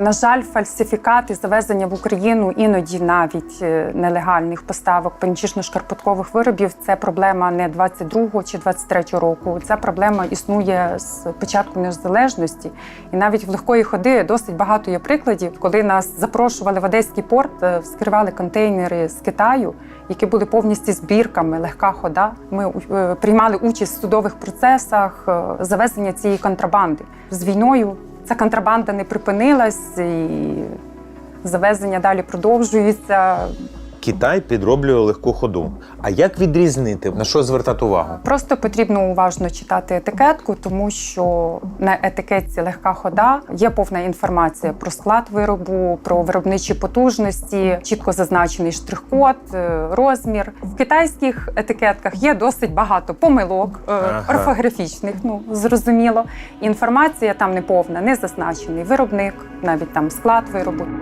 На жаль, фальсифікати завезення в Україну іноді навіть е, нелегальних поставок панічно-шкарпуткових виробів це проблема не 22 чи 23 року. Ця проблема існує з початку незалежності, і навіть в легкої ходи досить багато є прикладів, коли нас запрошували в Одеський порт, е, вскривали контейнери з Китаю, які були повністю збірками, легка хода. Ми е, приймали участь в судових процесах завезення цієї контрабанди з війною. Ця контрабанда не припинилась, і завезення далі продовжується. Китай підроблює легку ходу. А як відрізнити? На що звертати увагу? Просто потрібно уважно читати етикетку, тому що на етикетці легка хода є повна інформація про склад виробу, про виробничі потужності, чітко зазначений штрих-код, е, розмір. В китайських етикетках є досить багато помилок е, Ага. орфографічних. Ну зрозуміло. Інформація там не повна, не зазначений виробник, навіть там склад виробу.